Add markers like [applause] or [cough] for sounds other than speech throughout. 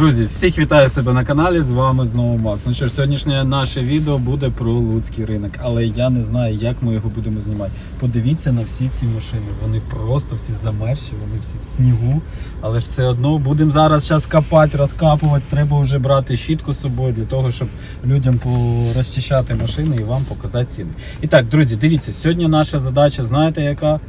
Друзі, всіх вітаю себе на каналі. З вами знову Макс. Ну що ж, сьогоднішнє наше відео буде про Луцький ринок, але я не знаю, як ми його будемо знімати. Подивіться на всі ці машини. Вони просто всі замерзші, вони всі в снігу. Але ж все одно будемо зараз час копати, розкапувати. Треба вже брати щітку з собою для того, щоб людям розчищати машини і вам показати ціни. І так, друзі, дивіться, сьогодні наша задача, знаєте, яка?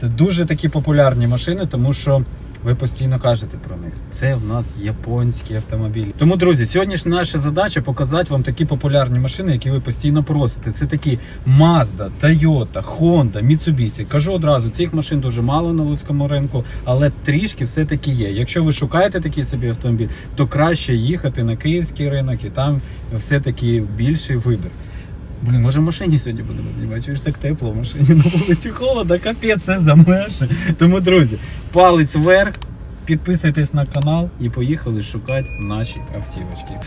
Це дуже такі популярні машини, тому що. Ви постійно кажете про них. Це в нас японські автомобілі. Тому, друзі, сьогоднішня наша задача показати вам такі популярні машини, які ви постійно просите. Це такі Mazda, Toyota, Honda, Mitsubishi. Кажу одразу, цих машин дуже мало на луцькому ринку, але трішки все-таки є. Якщо ви шукаєте такий собі автомобіль, то краще їхати на київський ринок і там все-таки більший вибір. Блін, може в машині сьогодні будемо знімати, чуєш так тепло в машині на вулиці холода, капець, це замерше. Тому, друзі, палець вверх, підписуйтесь на канал і поїхали шукати наші автівочки.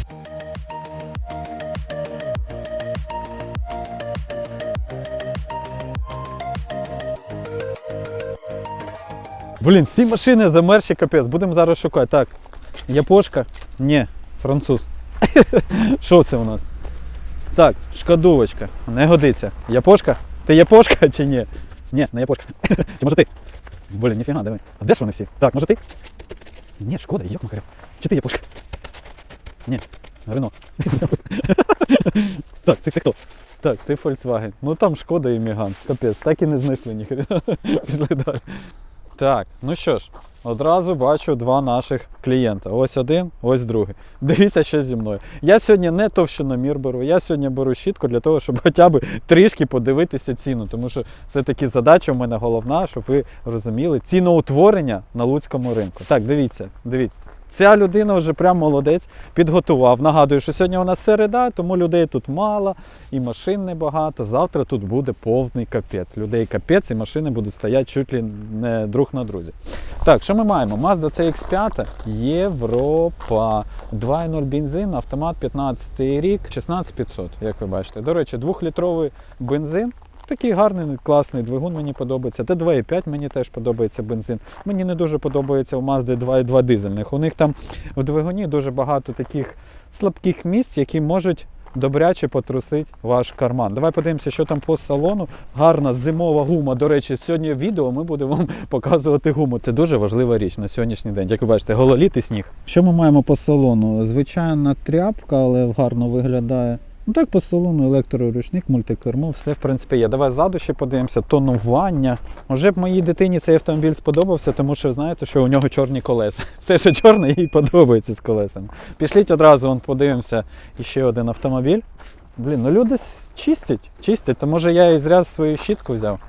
Блін, всі машини замерші капець. Будемо зараз шукати. Так, япошка? Ні, француз. [laughs] Що це у нас? Так, шкадувочка. Не годиться. Япошка? Ти япошка чи ні? Ні, не япошка. Чи може ти? Блін, ніфіга, диви. А де ж вони всі? Так, може ти? Ні, шкода, йок макаря. Чи ти япошка? Ні, Рено. [laughs] так, це хто? Так, ти Volkswagen. Ну там шкода і Міган. Капець, так і не знайшли ніхрена. [laughs] Пішли далі. Так, ну що ж, одразу бачу два наших клієнта. Ось один, ось другий. [laughs] Дивіться, що зі мною. Я сьогодні не товщиномір беру, я сьогодні беру щітку для того, щоб [laughs] хоча б трішки подивитися ціну. Тому що це таки задача у мене головна, щоб ви розуміли ціноутворення на луцькому ринку. Так, дивіться, дивіться. Ця людина вже прям молодець підготував. Нагадую, що сьогодні у нас середа, тому людей тут мало і машин небагато. Завтра тут буде повний капець. Людей капець і машини будуть стояти чуть ли не друг на друзі. Так, що ми маємо? Mazda CX5 Європа. 2.0 бензин, автомат 15 рік, 16500, як ви бачите. До речі, 2-літровий бензин. Такий гарний, класний двигун мені подобається. Т2,5 мені теж подобається бензин. Мені не дуже подобається у Mazda 2,2 дизельних. У них там в двигуні дуже багато таких слабких місць, які можуть добряче потрусити ваш карман. Давай подивимося, що там по салону. Гарна зимова гума. До речі, сьогодні в відео ми будемо вам [laughs] показувати гуму. Це дуже важлива річ на сьогоднішній день. Як ви бачите, гололіт сніг. Що ми маємо по салону? Звичайна тряпка, але гарно виглядає. Ну так по салону електроручник, мультикермо, все в принципі є. Давай ззаду ще подивимося, тонування. Може б моїй дитині цей автомобіль сподобався, тому що знаєте, що у нього чорні колеса. [laughs] Все, що чорне, їй подобається з колесами. Пішліть одразу вон, подивимося іще один автомобіль. Блін, ну люди чистять, чистять, то може я і зря свою щітку взяв.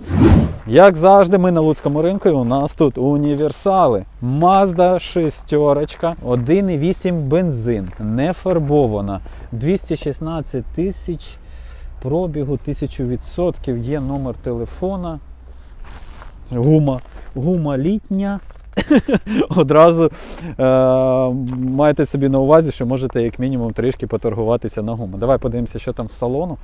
Як завжди, ми на Луцькому ринку, і у нас тут універсали. Mazda шестерочка, 1,8 бензин, не фарбована, 216 тисяч пробігу, 1000%, є номер телефона. Гума, гума літня. [laughs] Одразу е, майте собі на увазі, що можете як мінімум трішки поторгуватися на гуму. Давай подивимося, що там з салону.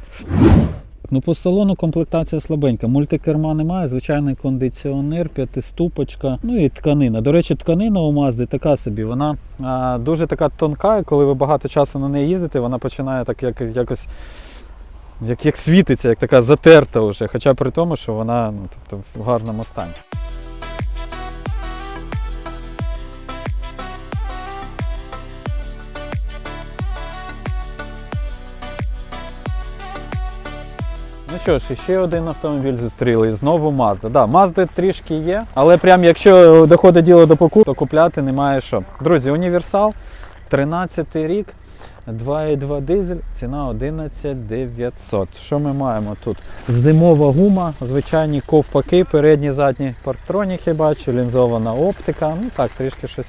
Ну, по салону комплектація слабенька. Мультикерма немає, звичайний кондиціонер, п'ятиступочка, ну і тканина. До речі, тканина у Мазди така собі. Вона а, дуже така тонка, і коли ви багато часу на неї їздите, вона починає так як, якось. Як, як світиться, як така затерта вже, хоча при тому, що вона ну, тобто, в гарному стані. Ну що ж, ще один автомобіль зустріли. і Знову Mazda. Да, Mazda трішки є, але прям якщо доходить діло до покупки, то купляти немає що. Друзі, універсал, 13 рік, 2,2 дизель, ціна 11 900. Що ми маємо тут? Зимова гума, звичайні ковпаки, передні, задні парктроніки бачу, лінзована оптика. Ну так, трішки щось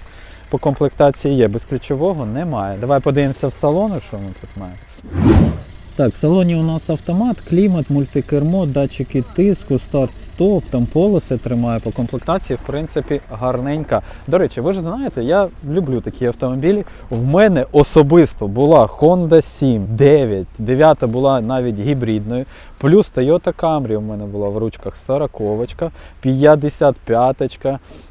по комплектації є. Без ключового немає. Давай подивимося в салону, що ми тут маємо. Так, в салоні у нас автомат, клімат, мультикермо, датчики тиску, старт-стоп, там полоси тримає по комплектації, в принципі, гарненька. До речі, ви ж знаєте, я люблю такі автомобілі. В мене особисто була Honda 7, 9, 9 була навіть гібридною, плюс Toyota Camry у мене була в ручках 40 55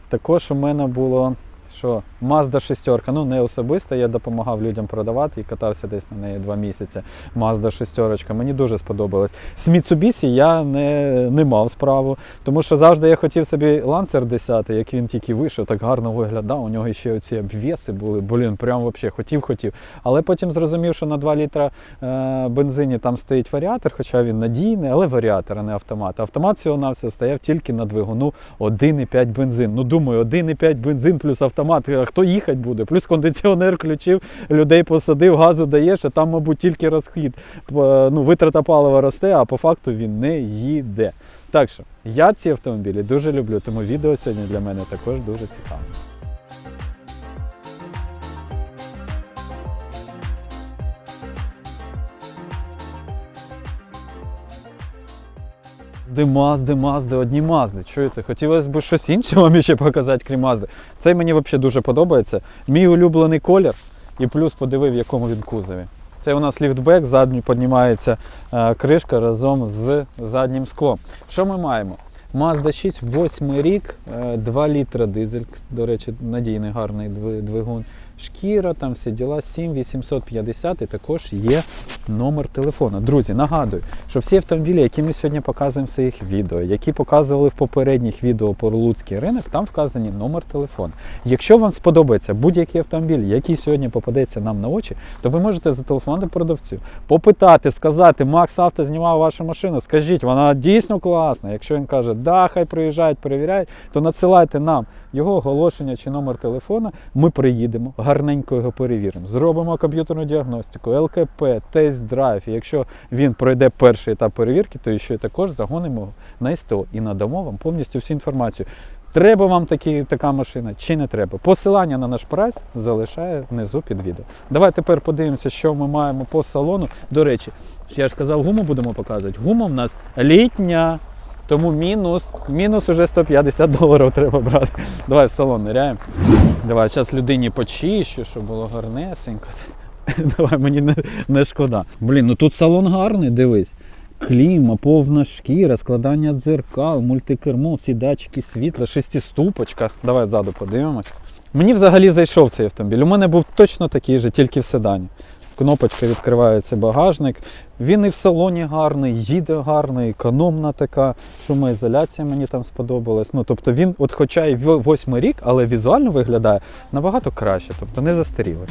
Також у мене було що Mazda 6. Ну, не особисто, я допомагав людям продавати і катався десь на неї два місяці. Mazda 6. Мені дуже сподобалось. З Mitsubishi я не, не мав справу, тому що завжди я хотів собі Lancer 10, як він тільки вийшов, так гарно виглядав. У нього ще оці обвіси були. Блін, прям взагалі хотів, хотів. Але потім зрозумів, що на 2 літра е, бензині там стоїть варіатор, хоча він надійний, але варіатор, а не автомат. Автомат всього на все стояв тільки на двигуну 1,5 бензин. Ну думаю, 1,5 бензин плюс автомат. Хто їхати буде? Плюс кондиціонер включив, людей посадив, газу даєш, а там, мабуть, тільки розхід. Ну, витрата палива росте, а по факту він не їде. Так що я ці автомобілі дуже люблю, тому відео сьогодні для мене також дуже цікаве. Мазди, мазди, мазди, одні мазди. Чуєте? Хотілося б щось інше вам ще показати, крім мазди. Цей мені взагалі дуже подобається. Мій улюблений колір, і плюс подивив, в якому він кузові. Це у нас ліфтбек, задній піднімається е, кришка разом з заднім склом. Що ми маємо? Mazda 6, 8 рік, е, 2 літра дизель, до речі, надійний гарний двигун. Шкіра, там всі діла, 7850 і також є номер телефона. Друзі, нагадую, що всі автомобілі, які ми сьогодні показуємо в своїх відео, які показували в попередніх відео про Луцький ринок, там вказані номер телефону. Якщо вам сподобається будь-який автомобіль, який сьогодні попадеться нам на очі, то ви можете зателефонувати продавцю, попитати, сказати, Макс Авто знімав вашу машину, скажіть, вона дійсно класна. Якщо він каже, да, хай приїжджають, перевіряють, то надсилайте нам його оголошення чи номер телефона. Ми приїдемо, гарненько його перевіримо. Зробимо комп'ютерну діагностику, ЛКП, тест-драйв. Якщо він пройде перший етап перевірки, то ще також загонимо на СТО і надамо вам повністю всю інформацію. Треба вам такі, така машина чи не треба? Посилання на наш прайс залишає внизу під відео. Давай тепер подивимося, що ми маємо по салону. До речі, я ж казав, гуму будемо показувати. Гума в нас літня. Тому мінус, мінус уже 150 доларів треба брати. Давай в салон ниряємо. Давай, зараз людині почищу, щоб було гарнесенько. [laughs] Давай, мені не, не шкода. Блін, ну тут салон гарний, дивись. Кліма, повна шкіра, складання дзеркал, мультикермо, всі датчики світла, шестиступочка. Давай ззаду подивимось. Мені взагалі зайшов цей автомобіль. У мене був точно такий же, тільки в седані. Кнопочка відкривається багажник. Він і в салоні гарний, їде гарний, економна така. Шумоізоляція мені там сподобалась. Ну, тобто він, от хоча й восьмий рік, але візуально виглядає набагато краще, тобто не застарілий.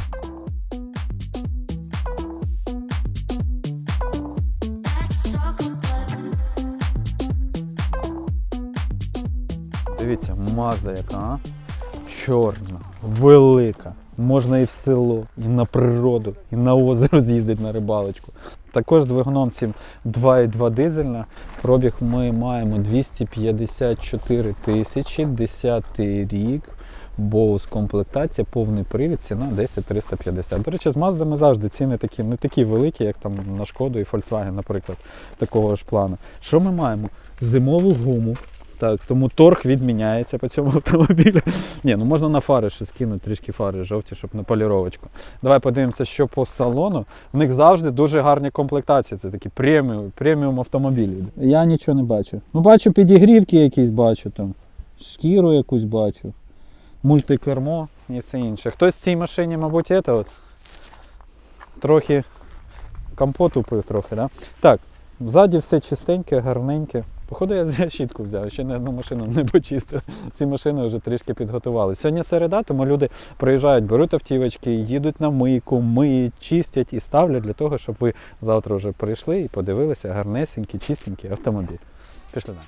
Дивіться, мазда яка, а? чорна, велика. Можна і в село, і на природу, і на озеро [laughs] з'їздити на рибалочку. Також двигуном цим 2,2 дизельна. Пробіг ми маємо 254 тисячі, 10 рік. Боус комплектація, повний привід, ціна 10 350. До речі, з Маздами завжди ціни такі не такі великі, як там на Шкоду і Volkswagen, наприклад, такого ж плану. Що ми маємо? Зимову гуму. Так, тому торг відміняється по цьому [laughs] автомобілю. Ні, ну можна на фари ще скинути трішки фари жовті, щоб на поліровочку. Давай подивимося, що по салону. В них завжди дуже гарні комплектації. Це такі преміум, преміум автомобілі. Я нічого не бачу. Ну бачу підігрівки якісь бачу там, шкіру якусь бачу, мультикермо і все інше. Хтось в цій машині, мабуть, це от, трохи компот упив трохи, да? Так, ззаді все чистеньке, гарненьке. Походу, я щітку взяв, ще не одну машину не почистив. Всі машини вже трішки підготували. Сьогодні середа, тому люди приїжджають, беруть автівочки, їдуть на мийку, миють, чистять і ставлять для того, щоб ви завтра вже прийшли і подивилися гарнесенький, чистенький автомобіль. Пішли далі.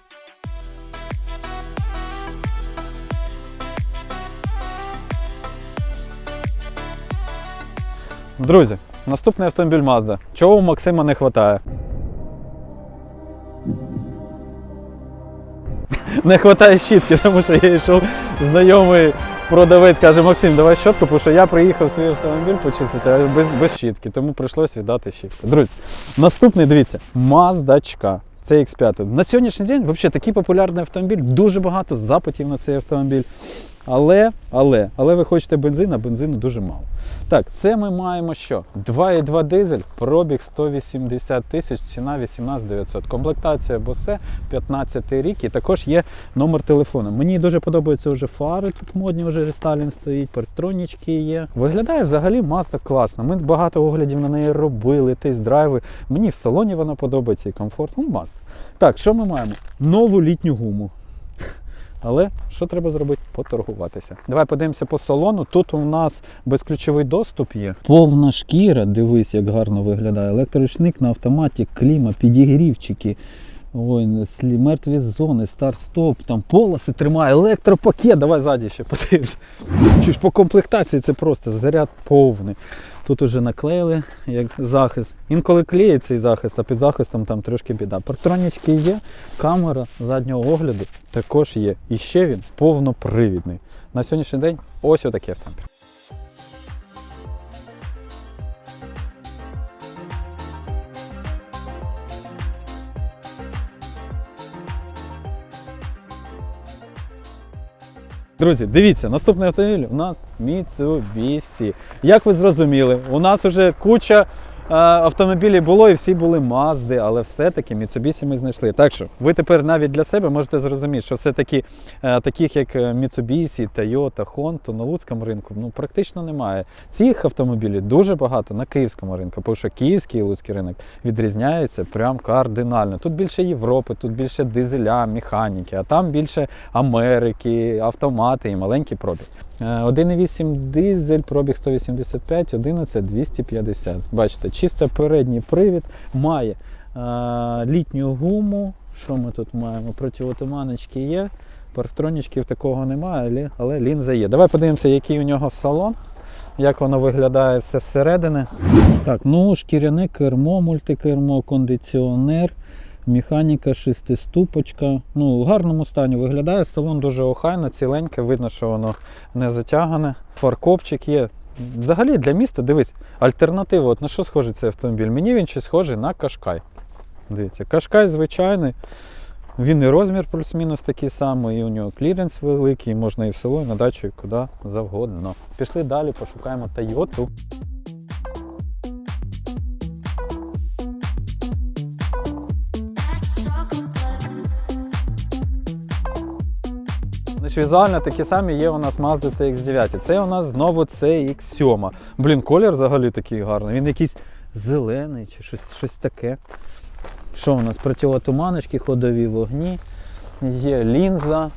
Друзі, наступний автомобіль Mazda. Чого у Максима не вистачає? Не вистачає щітки, тому що я йшов знайомий продавець, каже, Максим, давай щітку, тому що я приїхав свій автомобіль почистити, без, без щітки, тому прийшлось віддати щітку. Друзі, наступний, дивіться, Маздачка. Це X5. На сьогоднішній день взагалі такий популярний автомобіль, дуже багато запитів на цей автомобіль. Але, але, але ви хочете бензин, а бензину дуже мало. Так, це ми маємо що? 2,2 дизель, пробіг 180 тисяч, ціна 18 900. Комплектація босе, 15 рік і також є номер телефону. Мені дуже подобаються вже фари, тут модні вже рестайлінг стоїть, партронічки є. Виглядає взагалі Mazda класно. Ми багато оглядів на неї робили, тест-драйви. Мені в салоні вона подобається і комфорт. Ну, Mazda. Так, що ми маємо? Нову літню гуму. Але що треба зробити? Поторгуватися. Давай подивимося по салону. Тут у нас безключовий доступ є. Повна шкіра, дивись, як гарно виглядає. Електроручник на автоматі, кліма, підігрівчики. Ой, мертві зони, старт-стоп, там полоси тримає, електропакет. Давай ззаді ще подивимось. Чи по комплектації це просто заряд повний. Тут уже наклеїли як захист. Інколи клеїть цей захист, а під захистом там трошки біда. Партронічки є, камера заднього огляду також є. І ще він повнопривідний. На сьогоднішній день ось отакий автомобіль. Друзі, дивіться, наступний автомобіль у нас Mitsubishi. Як ви зрозуміли, у нас вже куча автомобілів було і всі були Mazda, але все-таки Mitsubishi ми знайшли. Так що ви тепер навіть для себе можете зрозуміти, що все-таки е, таких як Mitsubishi, Toyota, Honda на луцькому ринку ну, практично немає. Цих автомобілів дуже багато на київському ринку, тому що київський і луцький ринок відрізняється прям кардинально. Тут більше Європи, тут більше дизеля, механіки, а там більше Америки, автомати і маленький пробіг. Е, 1,8 дизель, пробіг 185, 11 250. Бачите, чисто передній привід має е, літню гуму. Що ми тут маємо? Противотуманочки є. Парктронічків такого немає, але лінза є. Давай подивимося, який у нього салон, як воно виглядає все зсередини. Так, ну шкіряне кермо, мультикермо, кондиціонер, механіка, шестиступочка. Ну, в гарному стані виглядає. Салон дуже охайно, ціленьке, видно, що воно не затягане. Фаркопчик є. Взагалі для міста, дивись, альтернатива. От на що схожий цей автомобіль? Мені він ще схожий на Кашкай. Дивіться, Кашкай звичайний. Він і розмір плюс-мінус такий самий, і у нього кліренс великий, можна і в село, і на дачу, і куди завгодно. Пішли далі, пошукаємо Тойоту. Значить, візуально такі самі є у нас Mazda CX-9. Це у нас знову CX-7. Блін, колір взагалі такий гарний. Він якийсь зелений чи щось, щось таке. Що у нас? Противотуманочки, ходові вогні, є лінза,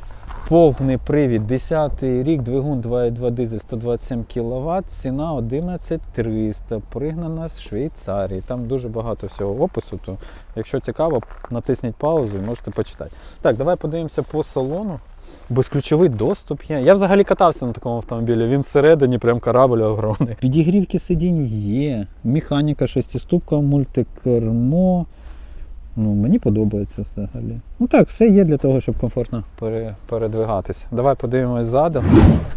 повний привід, 10 рік, двигун 2,2 дизель 127 кВт, ціна 11300, пригнана з Швейцарії. Там дуже багато всього опису, то якщо цікаво, натисніть паузу і можете почитати. Так, давай подивимося по салону. Безключовий доступ є. Я взагалі катався на такому автомобілі. Він всередині прям корабль огромний. Підігрівки сидінь є. Механіка, шестиступка, мультикермо. Ну, мені подобається взагалі. Ну так, все є для того, щоб комфортно пере, передвигатися. Давай подивимось ззаду.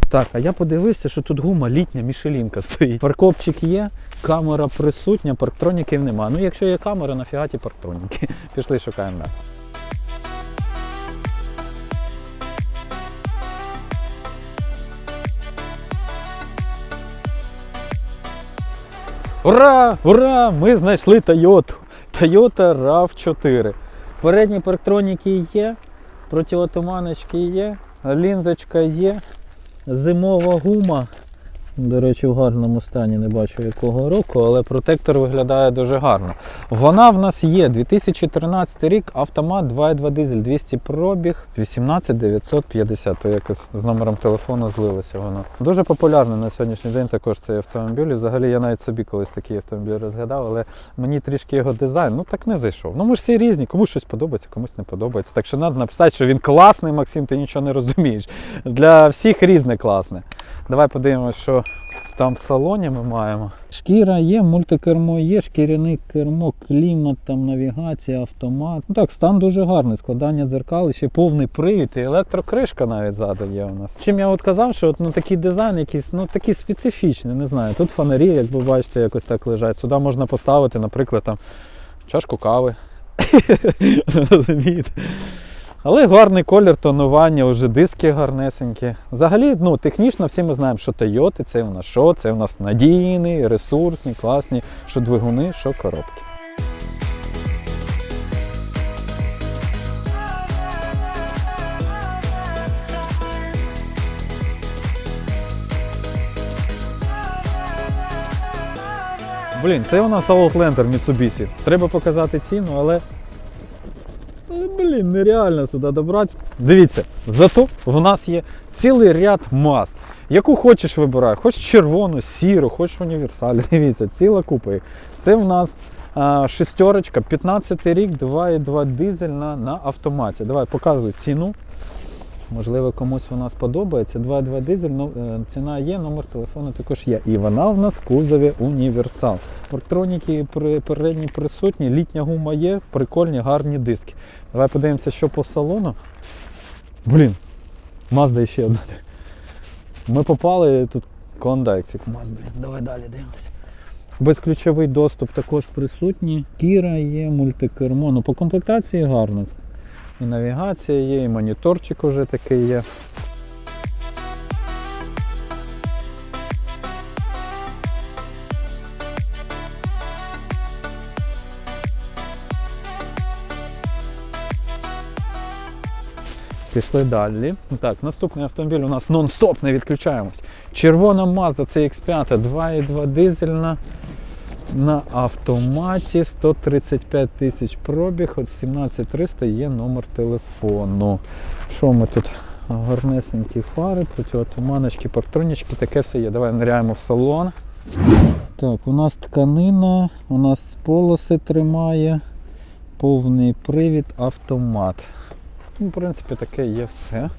Так, а я подивився, що тут гума літня мішелінка стоїть. Парковчик є, камера присутня, парктроніків нема. Ну, якщо є камера, нафіга ті парктроніки. [laughs] Пішли, шукаємо Ура! Ура! Ми знайшли Тойоту. Toyota RAV4. Передні парктроніки є, противотуманочки є, лінзочка є, зимова гума. До речі, в гарному стані не бачу якого року, але протектор виглядає дуже гарно. Вона в нас є 2013 рік, автомат 2.2 дизель, 200 пробіг, 18950, то якось з номером телефону злилося воно. Дуже популярний на сьогоднішній день також цей автомобіль. Взагалі я навіть собі колись такий автомобіль розглядав, але мені трішки його дизайн ну так не зайшов. Ну ми ж всі різні, комусь щось подобається, комусь не подобається. Так що треба написати, що він класний, Максим, ти нічого не розумієш. Для всіх різне класне. Давай подивимося, що там в салоні ми маємо. Шкіра є, мультикермо є, шкіряне кермо, клімат, там навігація, автомат. Ну так, стан дуже гарний, складання дзеркал, ще повний привід і електрокришка навіть ззаду є у нас. Чим я от казав, що от, ну, такий дизайн якийсь, ну такий специфічний, не знаю. Тут фонарі, як ви бачите, якось так лежать. Сюди можна поставити, наприклад, там чашку кави. [laughs] Розумієте? Але гарний колір, тонування, вже диски гарнесенькі. Взагалі, ну, технічно всі ми знаємо, що Toyota це у нас що? Це у нас надійні, ресурсні, класні, що двигуни, що коробки. Блін, це у нас Outlander Mitsubishi. Треба показати ціну, але. Блін, нереально сюди добратися. Дивіться, зато в нас є цілий ряд маст. Яку хочеш вибирай, хоч червону, сіру, хоч універсаль. [laughs] Дивіться, ціла купа. Це в нас а, шестерочка, 15 рік, 2,2 дизельна на автоматі. Давай показуй ціну. Можливо, комусь вона сподобається. 2,2 дизель, ну, е, ціна є, номер телефону також є. І вона в нас в кузові універсал. Парктроніки передні присутні, літня гума є, прикольні, гарні диски. Давай подивимося, що по салону. Блін, Mazda ще одна. Ми попали тут клондайк цих Mazda. Блін, давай далі дивимося. Безключовий доступ також присутній. Кіра є, мультикермо. Ну, по комплектації гарно. І навігація є, і моніторчик уже такий є. Пішли далі. Так, наступний автомобіль у нас нон-стоп, не відключаємось. Червона Mazda CX5 2.2 дизельна. На автоматі 135 тисяч пробіг, от 17300 є номер телефону. Що ми тут? Гарнесенькі фари, протиотуманочки, парктронічки, таке все є. Давай ниряємо в салон. Так, у нас тканина, у нас полоси тримає, повний привід, автомат. Ну, в принципі, таке є все.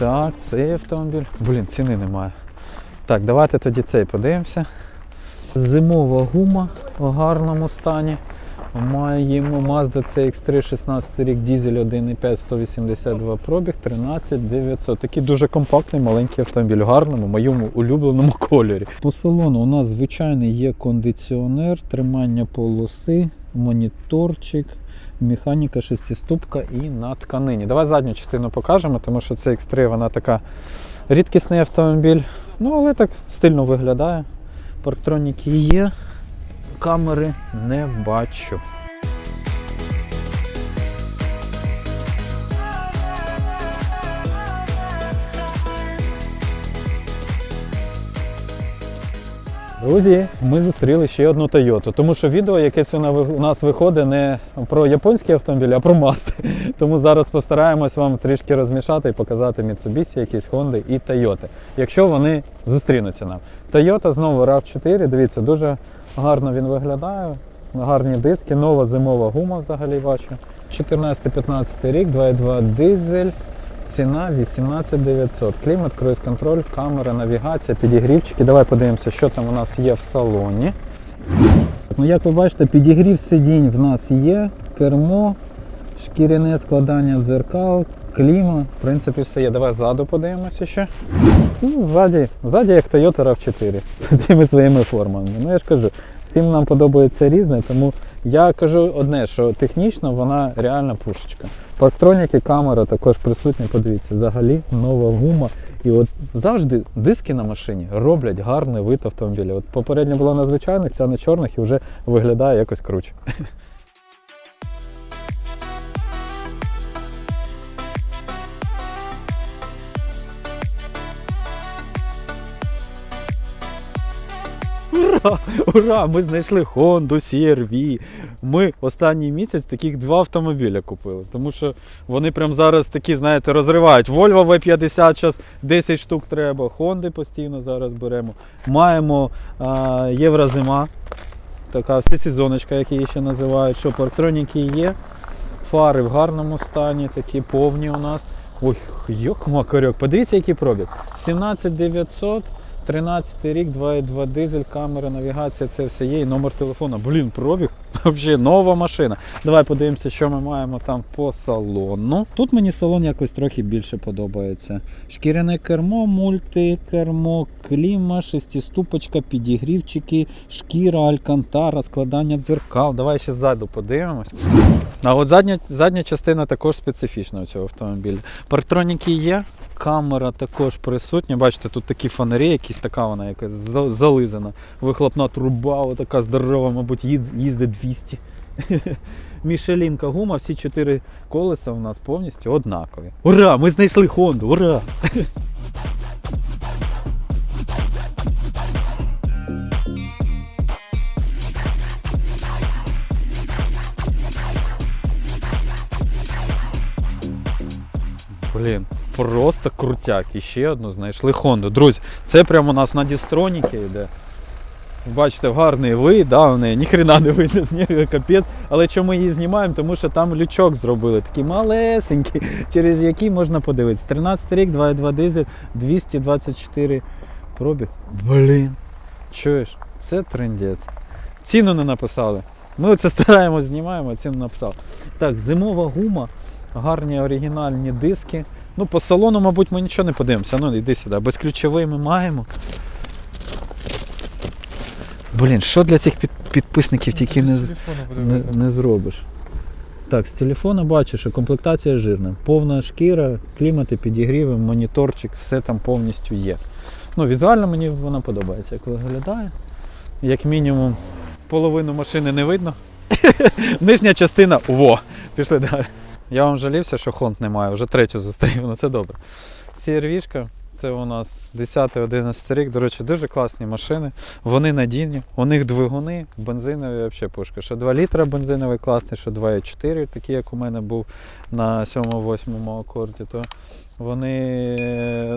Так, цей автомобіль. Блін, ціни немає. Так, давайте тоді цей подивимося. Зимова гума в гарному стані. Маємо Mazda CX3 16 рік, дізель 1,5, 182 пробіг, 13 900. Такий дуже компактний маленький автомобіль, в гарному, моєму улюбленому кольорі. По салону у нас звичайний є кондиціонер, тримання полоси, моніторчик, механіка шестиступка і на тканині. Давай задню частину покажемо, тому що це X3 вона така рідкісний автомобіль. Ну, але так стильно виглядає. Парктроніки є, камери не бачу. Друзі, ми зустріли ще одну Toyota, тому що відео, яке сьогодні ви- у нас виходить не про японські автомобілі, а про Mazda. [laughs] Тому зараз постараємось вам трішки розмішати і показати Mitsubishi, якісь Honda і Toyota, якщо вони зустрінуться нам. Toyota знову RAV4, дивіться, дуже гарно він виглядає. Гарні диски, нова зимова гума взагалі бачу. 14-15 рік, 2.2 дизель. Ціна 18 900. Клімат, круїз-контроль, камера, навігація, підігрівчики. Давай подивимося, що там у нас є в салоні. Ну, як ви бачите, підігрів сидінь в нас є, кермо, шкіряне складання дзеркал, кліма. В принципі, все є. Давай ззаду подивимося ще. Ну, ззаді, ззаді як Toyota RAV4 [laughs] з цими своїми формами. Ну я ж кажу, всім нам подобається різне, тому я кажу одне, що технічно вона реальна пушечка. Парктроніки, камера також присутні, подивіться, взагалі нова гума. І от завжди диски на машині роблять гарний вид автомобіля. От попередньо була на звичайних, ця на чорних і вже виглядає якось круче. Ура! Ура! Ми знайшли Honda CR-V. Ми останній місяць таких два автомобіля купили. Тому що вони прям зараз такі, знаєте, розривають. Volvo V50 зараз 10 штук треба, Honda постійно зараз беремо. Маємо а, Єврозима. Така всесезоночка, як її ще називають. Що парктроніки є. Фари в гарному стані, такі повні у нас. Ой, йок макарьок. Подивіться, який пробіг. 17900. 13 рік, 2,2 дизель, камера, навігація, це все є. І номер телефона. Блін, пробіг. [laughs] Взагалі нова машина. Давай подивимося, що ми маємо там по салону. Тут мені салон якось трохи більше подобається. Шкіряне кермо, мультикермо, кліма, шестиступочка, підігрівчики, шкіра, алькантара, складання дзеркал. Давай ще ззаду подивимось. А от задня, задня частина також специфічна у цього автомобіля. Партроніки є, камера також присутня. Бачите, тут такі фонарі, якісь така вона якась зализана. Вихлопна труба, така здорова, мабуть, їздить 200. [laughs] Мішелінка гума, всі чотири колеса у нас повністю однакові. Ура! Ми знайшли Хонду! Ура! [laughs] Блін, просто крутяк. І ще одну знайшли Хонду. Друзі, це прямо у нас на дістроніки йде. Бачите, гарний вид, да, в неї ніхрена не видно з нього капець. Але чому ми її знімаємо? Тому що там лючок зробили, такий малесенький, [laughs] через який можна подивитися. 13 рік, 2,2 дизель, 224 пробіг. Блін. Чуєш, це трендець. Ціну не написали. Ми оце стараємось знімаємо, ціну написали. Так, зимова гума, гарні оригінальні диски. Ну, по салону, мабуть, ми нічого не подивимося. Ну, йди сюди. Безключовий ми маємо. Блін, що для цих під- підписників тільки не, не, не зробиш. Так, з телефона бачу, що комплектація жирна. Повна шкіра, клімати, підігріви, моніторчик, все там повністю є. Ну, візуально мені вона подобається, як виглядає. Як мінімум, половину машини не видно. [laughs] Нижня частина во. Пішли далі. Я вам жалівся, що хонт немає, вже третю зустрів, але це добре. CRV-шка, це у нас 10-11 рік. До речі, дуже класні машини. Вони надійні, у них двигуни, бензинові взагалі пушка. Що 2 літра бензиновий класний, що 2,4, такий, як у мене був на 7-8 акорді, то вони.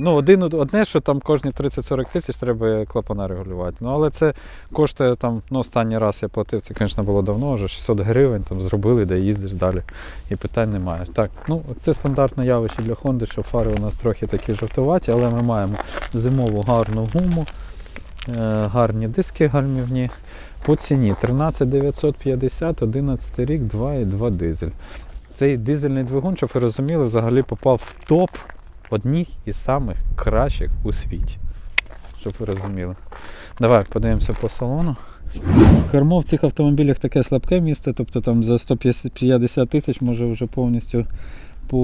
Ну, один, одне, що там кожні 30-40 тисяч треба клапана регулювати. Ну, але це коштує там, ну, останній раз я платив, це, звісно, було давно, вже 600 гривень там зробили, де їздиш далі. І питань немає. Так, ну це стандартне явище для Honda, що фари у нас трохи такі жовтуваті, але ми маємо зимову гарну гуму, е, гарні диски гальмівні. По ціні 13 950, 11 рік, 2,2 дизель. Цей дизельний двигун, щоб ви розуміли, взагалі попав в топ одних із самих кращих у світі. Щоб ви розуміли. Давай подивимося по салону. Кермо в цих автомобілях таке слабке місце, тобто там за 150 тисяч може вже повністю по,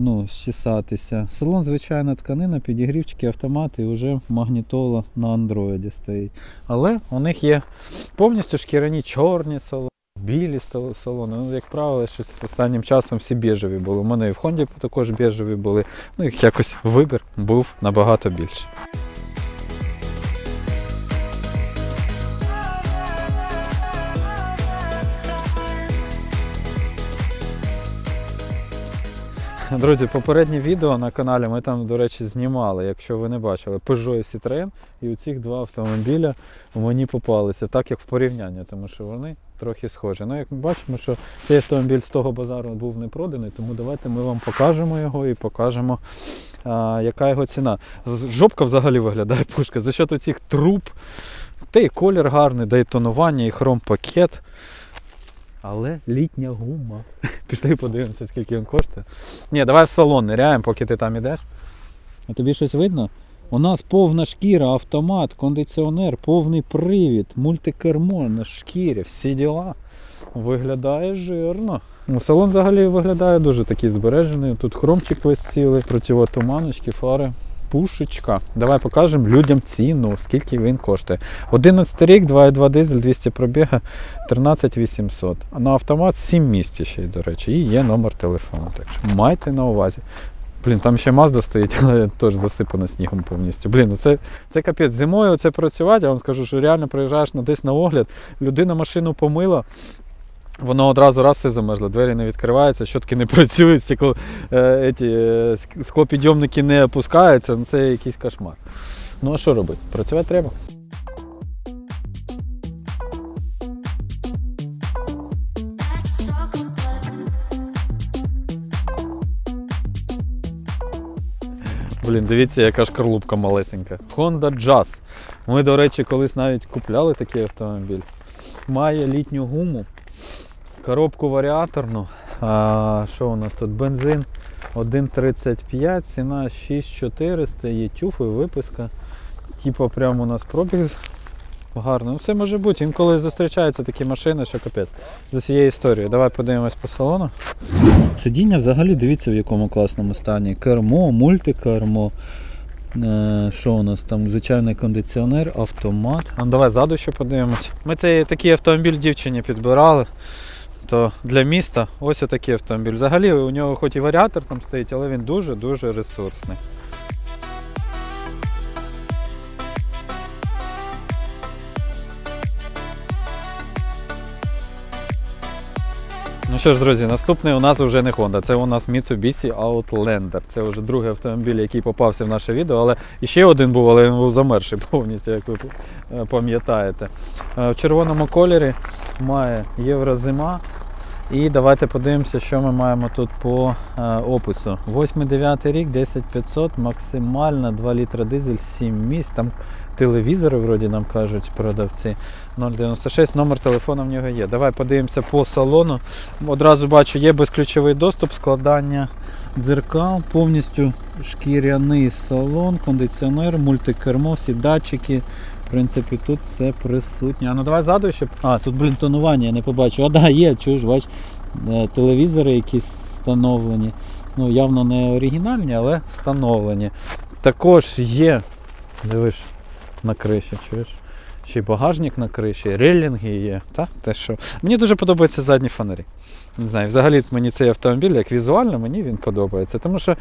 ну, щесатися. Салон, звичайна тканина, підігрівчики, автомати і вже магнітола на андроїді стоїть. Але у них є повністю шкіряні чорні салони. Білі салони, ну, як правило, щось останнім часом всі біжеві були. У мене і в Хонді також біжеві були. Ну, їх якось вибір був набагато більший. Друзі, попереднє відео на каналі ми там, до речі, знімали, якщо ви не бачили, Peugeot і Citroën. І у цих два автомобіля мені попалися, так як в порівнянні, тому що вони трохи схожі. Ну, як ми бачимо, що цей автомобіль з того базару був не проданий, тому давайте ми вам покажемо його і покажемо, а, яка його ціна. Жопка взагалі виглядає пушка. За счет цих труб, та й колір гарний, да й тонування, і хром-пакет. Але літня гума. [laughs] Пішли подивимося, скільки він коштує. Ні, давай в салон ниряємо, поки ти там ідеш. А тобі щось видно? У нас повна шкіра, автомат, кондиціонер, повний привід, мультикермо на шкірі, всі діла. Виглядає жирно. Ну, салон взагалі виглядає дуже такий збережений. Тут хромчик весь цілий, противотуманочки, фари. Пушечка. Давай покажемо людям ціну, скільки він коштує. 11 рік, 2,2 дизель, 200 пробіга, 13 800. А на автомат 7 місць ще й, до речі, і є номер телефону. Так що майте на увазі. Блін, там ще Mazda стоїть, [laughs] але теж засипана снігом повністю. Блін, ну це, це капець. Зимою це працювати, я вам скажу, що реально приїжджаєш на десь на огляд, людина машину помила. Воно одразу раз все замерзло, двері не відкриваються, щотки не [laughs] працюють, стекло, е, еті, е, склопідйомники не опускаються, ну це якийсь кошмар. Ну а що робити? Працювати треба. Блін, дивіться, яка шкарлупка малесенька. Honda Jazz. Ми, до речі, колись навіть купляли такий автомобіль. Має літню гуму. коробку варіаторну. А, що у нас тут? Бензин 1,35, ціна 6400, є тюфи, виписка. Типа прямо у нас пробіг гарно. Ну, Все може бути. Інколи зустрічаються такі машини, що капець. З цією історією. Давай подивимось по салону. Сидіння взагалі дивіться в якому класному стані. Кермо, мультикермо. Е, Що у нас там? Звичайний кондиціонер, автомат. А ну, давай ззаду ще подивимось. Ми цей такий автомобіль дівчині підбирали. То для міста ось отакий автомобіль. Взагалі у нього хоч і варіатор там стоїть, але він дуже-дуже ресурсний. Ну що ж, друзі, наступний у нас вже не Honda, це у нас Mitsubishi Outlander. Це вже другий автомобіль, який попався в наше відео, але ще один був, але він був замерший [laughs] повністю, як ви е, пам'ятаєте. Е, В червоному кольорі має єврозима. І давайте подивимося, що ми маємо тут по е, опису. 8-9 рік, 10500, максимальна 2 літра дизель, 7 місць. Там телевізори, вроді нам кажуть продавці. 096, номер телефону в нього є. Давай подивимося по салону. Одразу бачу, є безключовий доступ, складання дзеркал, повністю шкіряний салон, кондиціонер, мультикермо, всі датчики. В принципі, тут все присутнє. А ну давай ззаду ще. А, тут, блін, тонування, я не побачу. А да, є, чуєш, бач, е, телевізори якісь встановлені. Ну, явно не оригінальні, але встановлені. Також є. Дивиш, на криші, чуєш? Ще й багажник на криші, релінги є. Та? Те, що... Мені дуже подобаються задні фонарі. Не знаю, взагалі мені цей автомобіль, як візуально, мені він подобається. Тому що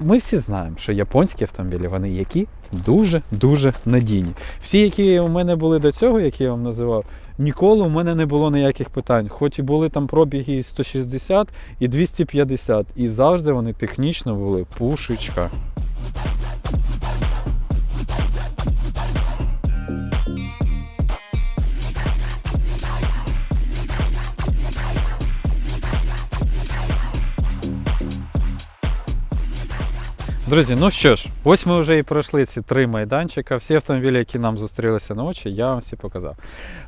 ми всі знаємо, що японські автомобілі, вони які дуже-дуже надійні. Всі, які у мене були до цього, які я вам називав, ніколи у мене не було ніяких питань. Хоч і були там пробіги і 160 і 250. І завжди вони технічно були пушечка. Друзі, ну що ж, ось ми вже і пройшли ці три майданчика. Всі автомобілі, які нам зустрілися на очі, я вам всі показав.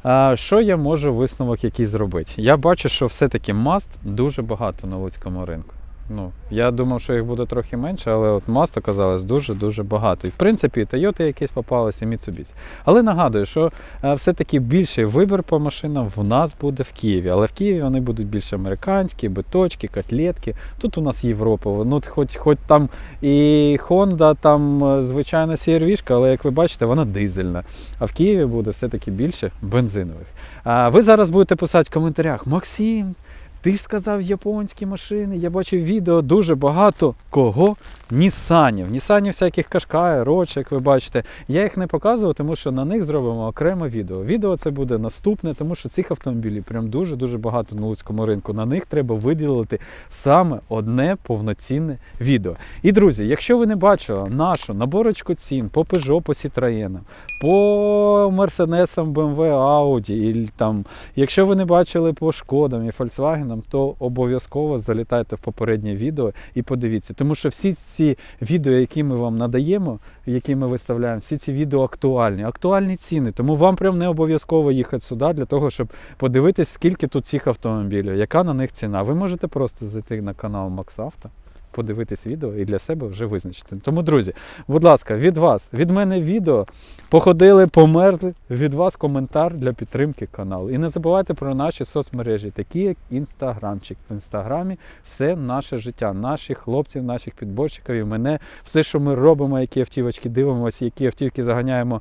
А, що я можу висновок який зробити? Я бачу, що все-таки маст дуже багато на луцькому ринку. Ну, я думав, що їх буде трохи менше, але от маст оказалось дуже-дуже багато. І в принципі, і Toyota якісь попалися, Mitsubishi. Але нагадую, що е, все-таки більший вибір по машинам в нас буде в Києві. Але в Києві вони будуть більш американські, биточки, котлетки. Тут у нас Європа. Ну, хоч, хоч там і Honda, там е, звичайна CR-V, але як ви бачите, вона дизельна. А в Києві буде все-таки більше бензинових. А ви зараз будете писати в коментарях: Максим. Ти сказав японські машини. Я бачив відео дуже багато кого? Нісанів. Нісанів всяких Кашкай, Роч, як ви бачите. Я їх не показував, тому що на них зробимо окреме відео. Відео це буде наступне, тому що цих автомобілів прям дуже-дуже багато на луцькому ринку. На них треба виділити саме одне повноцінне відео. І друзі, якщо ви не бачили нашу наборочку цін по Peugeot, по Citroën, по Мерседесам, BMW, Audi, і там, якщо ви не бачили по Шкодам і Volkswagen, то обов'язково залітайте в попереднє відео і подивіться. Тому що всі ці відео, які ми вам надаємо, які ми виставляємо, всі ці відео актуальні, актуальні ціни. Тому вам прям не обов'язково їхати сюди для того, щоб подивитись, скільки тут цих автомобілів, яка на них ціна. Ви можете просто зайти на канал Максавто. Подивитись відео і для себе вже визначити. Тому, друзі, будь ласка, від вас, від мене відео. Походили, померзли. Від вас коментар для підтримки каналу. І не забувайте про наші соцмережі, такі як інстаграмчик. В інстаграмі все наше життя, наших хлопців, наших підборщиків і мене, все, що ми робимо, які автівочки дивимося, які автівки заганяємо.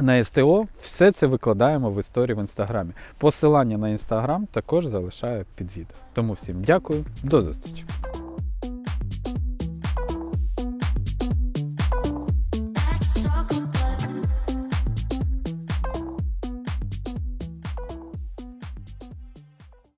На СТО все це викладаємо в історії в інстаграмі. Посилання на інстаграм також залишаю під відео. Тому всім дякую, до зустрічі.